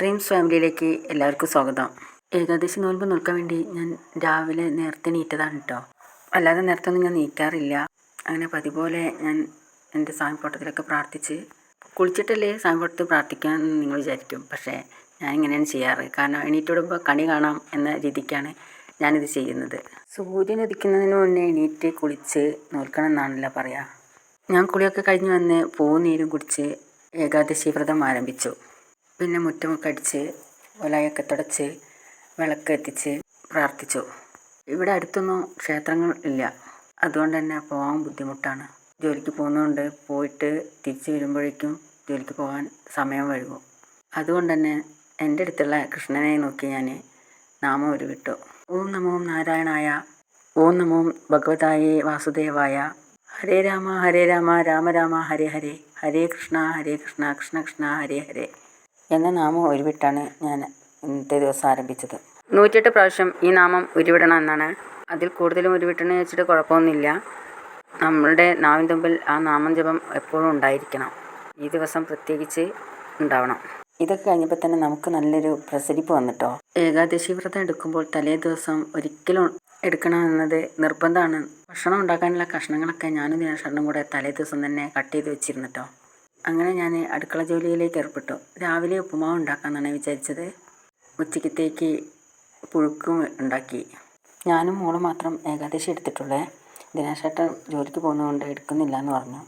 Dreams ഫാമിലിയിലേക്ക് എല്ലാവർക്കും സ്വാഗതം. ഏകാദശി നോൽമ്പ് നോക്കാൻ വേണ്ടി ഞാൻ രാവിലെ നേരത്തെ നീറ്റതാണ് കേട്ടോ അല്ലാതെ നേരത്തെ ഒന്നും ഞാൻ നീക്കാറില്ല. അങ്ങനെ പതിപോലെ ഞാൻ എന്റെ സ്വാമിപ്പോട്ടത്തിലൊക്കെ പ്രാർത്ഥിച്ച് കുളിച്ചിട്ടല്ലേ സ്വാമിപ്പോട്ടത്തിൽ പ്രാർത്ഥിക്കാൻ നിങ്ങൾ വിചാരിക്കും. പക്ഷേ ഞാൻ ഇങ്ങനെയാണ് ചെയ്യാറ്. കാരണം എണീറ്റിടുമ്പോൾ കണി കാണാം എന്ന രീതിക്കാണ് ഞാനിത് ചെയ്യുന്നത്. സൂര്യൻ ഉദിക്കുന്നതിന് മുന്നേ എണീറ്റ് കുളിച്ച് നോൽക്കണം എന്നാണല്ലോ പറയുക ഞാൻ കുളിയൊക്കെ കഴിഞ്ഞ് വന്ന് പൂവും നീരും കുടിച്ച് ഏകാദശി വ്രതം ആരംഭിച്ചു. പിന്നെ മുറ്റമൊക്കെ അടിച്ച് ഒലയൊക്കെ തുടച്ച് വിളക്ക് എത്തിച്ച് പ്രാർത്ഥിച്ചു. ഇവിടെ അടുത്തൊന്നും ക്ഷേത്രങ്ങൾ ഇല്ല. അതുകൊണ്ട് തന്നെ പോകാൻ ബുദ്ധിമുട്ടാണ്. ജോലിക്ക് പോകുന്നതുകൊണ്ട് പോയിട്ട് തിരിച്ച് വരുമ്പോഴേക്കും ജോലിക്ക് പോകാൻ സമയം വഴുകും അതുകൊണ്ട് തന്നെ എന്റെ അടുത്തുള്ള കൃഷ്ണനെ നോക്കി ഞാൻ നാമം ഉരുവിട്ടു ഓം നമോ നാരായണായ ഓം നമോ ഭഗവതായേ വാസുദേവായ. ഹരേ രാമ ഹരേ രാമ രാമ രാമ ഹരേ ഹരേ. ഹരേ കൃഷ്ണ ഹരേ കൃഷ്ണ കൃഷ്ണ കൃഷ്ണ ഹരേ ഹരേ. എന്ന നാമം ഉരുവിട്ടാണ് ഞാൻ ഇന്നത്തെ ദിവസം ആരംഭിച്ചത്. നൂറ്റെട്ട് പ്രാവശ്യം ഈ നാമം ഉരുവിടണം എന്നാണ്. അതിൽ കൂടുതലും ഉരുവിട്ടണ വെച്ചിട്ട് കുഴപ്പമൊന്നുമില്ല. നമ്മളുടെ നാവിൻ തുമ്പിൽ ആ നാമം ജപം എപ്പോഴും ഉണ്ടായിരിക്കണം. ഈ ദിവസം പ്രത്യേകിച്ച് ഉണ്ടാവണം. ഇതൊക്കെ കഴിഞ്ഞപ്പോൾ തന്നെ നമുക്ക് നല്ലൊരു പ്രസരിപ്പ് വന്നിട്ടോ? ഏകാദശി വ്രതം എടുക്കുമ്പോൾ തലേ ദിവസം ഒരിക്കലും എടുക്കണമെന്നത് നിർബന്ധമാണ്. ഭക്ഷണം ഉണ്ടാക്കാനുള്ള കഷ്ണങ്ങളൊക്കെ ഞാനും ദിനേശനും കൂടെ തലേ ദിവസം തന്നെ കട്ട് ചെയ്ത് വെച്ചിരുന്നിട്ടോ അങ്ങനെ ഞാൻ അടുക്കള ജോലിയിലേക്ക് ഏർപ്പെട്ടു. രാവിലെ ഉപ്പുമാവ് ഉണ്ടാക്കാമെന്നാണ് വിചാരിച്ചത്. ഉച്ചക്കത്തേക്ക് പുഴുക്കും ഉണ്ടാക്കി. ഞാനും മോളും മാത്രം ഏകാദശി എടുത്തിട്ടുള്ളേ. ദിനേശേട്ടൻ ജോലിക്ക് പോകുന്നതുകൊണ്ട് എടുക്കുന്നില്ല എന്ന് പറഞ്ഞു.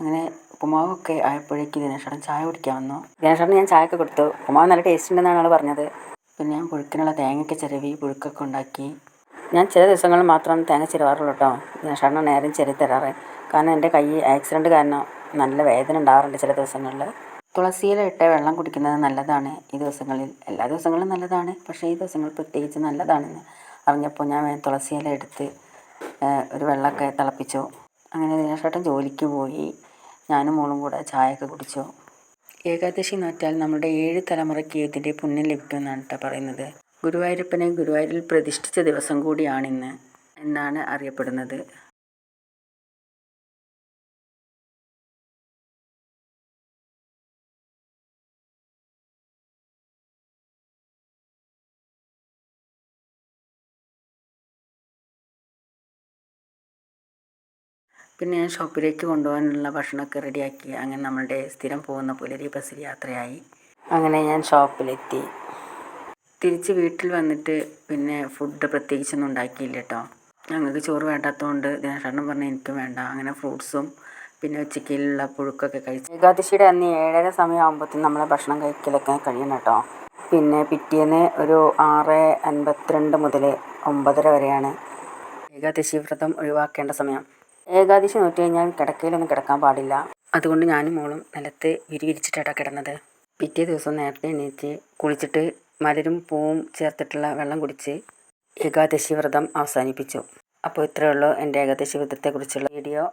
അങ്ങനെ ഉപ്പുമാവൊക്കെ ആയപ്പോഴേക്ക് ദിനേശേട്ടൻ ചായ കുടിക്കാൻ വന്നു. ദിനേശേട്ടൻ ഞാൻ ചായ ഒക്കെ കൊടുത്തു. ഉപ്പുമാവ് നല്ല ടേസ്റ്റ് ഉണ്ടെന്നാണ് ആൾ പറഞ്ഞത്. പിന്നെ ഞാൻ പുഴുക്കിനുള്ള തേങ്ങയൊക്കെ ചിരവി പുഴുക്കൊക്കെ ഉണ്ടാക്കി. ഞാൻ ചില ദിവസങ്ങളിൽ മാത്രം തേങ്ങ ചിരവാറുള്ളൂ കേട്ടോ. ദിനേശേട്ടൻ നേരം ചിരവി തരാറ്. കാരണം എന്റെ കൈ ആക്സിഡന്റ് കാരണം നല്ല വേദന ഉണ്ടാകാറുണ്ട് ചില ദിവസങ്ങളിൽ. തുളസിയില ഇട്ട വെള്ളം കുടിക്കുന്നത് നല്ലതാണ്. ഈ ദിവസങ്ങളിൽ എല്ലാ ദിവസങ്ങളും നല്ലതാണ്. പക്ഷേ ഈ ദിവസങ്ങൾ പ്രത്യേകിച്ച് നല്ലതാണെന്ന് അറിഞ്ഞപ്പോൾ ഞാൻ തുളസിയില എടുത്ത് ഒരു വെള്ളമൊക്കെ തിളപ്പിച്ചു. അങ്ങനെ ദിനേശേട്ടൻ ജോലിക്ക് പോയി. ഞാനും മോളും കൂടെ ചായയൊക്കെ കുടിച്ചു. ഏകാദശി നോറ്റാൽ നമ്മുടെ ഏഴ് തലമുറയ്ക്ക് ഇതിന്റെ പുണ്യം ലഭിക്കുമെന്നാണ് കേട്ടോ പറയുന്നത്. ഗുരുവായൂരപ്പനെ ഗുരുവായൂരിൽ പ്രതിഷ്ഠിച്ച ദിവസം കൂടിയാണിന്ന് എന്നാണ് അറിയപ്പെടുന്നത്. പിന്നെ ഞാൻ ഷോപ്പിലേക്ക് കൊണ്ടുപോകാനുള്ള ഭക്ഷണമൊക്കെ റെഡിയാക്കി. അങ്ങനെ നമ്മളുടെ സ്ഥിരം പോകുന്ന പുലരി ബസ്സിൽ യാത്രയായി. അങ്ങനെ ഞാൻ ഷോപ്പിലെത്തി. തിരിച്ച് വീട്ടിൽ വന്നിട്ട് പിന്നെ ഫുഡ് പ്രത്യേകിച്ചൊന്നും ഉണ്ടാക്കിയില്ല കേട്ടോ. ഞങ്ങൾക്ക് ചോറ് വേണ്ടാത്തതുകൊണ്ട് ദിനേശേട്ടൻ പറഞ്ഞു എനിക്കും വേണ്ട. അങ്ങനെ ഫ്രൂട്ട്സും പിന്നെ ഉച്ചയ്ക്കുള്ള പുഴുക്കൊക്കെ കഴിച്ചു. ഏകാദശിയുടെ അന്ന് ഏഴര സമയമാകുമ്പോഴത്തേക്കും നമ്മളെ ഭക്ഷണം കഴിക്കലൊക്കെ കഴിയണം കേട്ടോ. പിന്നെ പിറ്റേന്ന് ഒരു ആറ് അൻപത്തിരണ്ട് മുതൽ ഒമ്പതര വരെയാണ് ഏകാദശി വ്രതം ഒഴിവാക്കേണ്ട സമയം. ഏകാദശി നോറ്റി കഴിഞ്ഞാൽ കിടക്കയിലൊന്നും കിടക്കാൻ പാടില്ല. അതുകൊണ്ട് ഞാനും മോളും നിലത്ത് വിരിവിരിച്ചിട്ടാണ് കിടന്നത്. പിറ്റേ ദിവസം നേരത്തെ എണീറ്റ് കുളിച്ചിട്ട് മലരും പൂവും ചേർത്തിട്ടുള്ള വെള്ളം കുടിച്ച് ഏകാദശി വ്രതം അവസാനിപ്പിച്ചു. അപ്പോൾ ഇത്രയേ ഉള്ളൂ എന്റെ ഏകാദശി വ്രതത്തെക്കുറിച്ചുള്ള വീഡിയോ.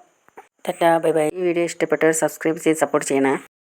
തെറ്റാ ബൈ ബൈ. ഈ വീഡിയോ ഇഷ്ടപ്പെട്ടവർ സബ്സ്ക്രൈബ് ചെയ്ത് സപ്പോർട്ട് ചെയ്യണേ.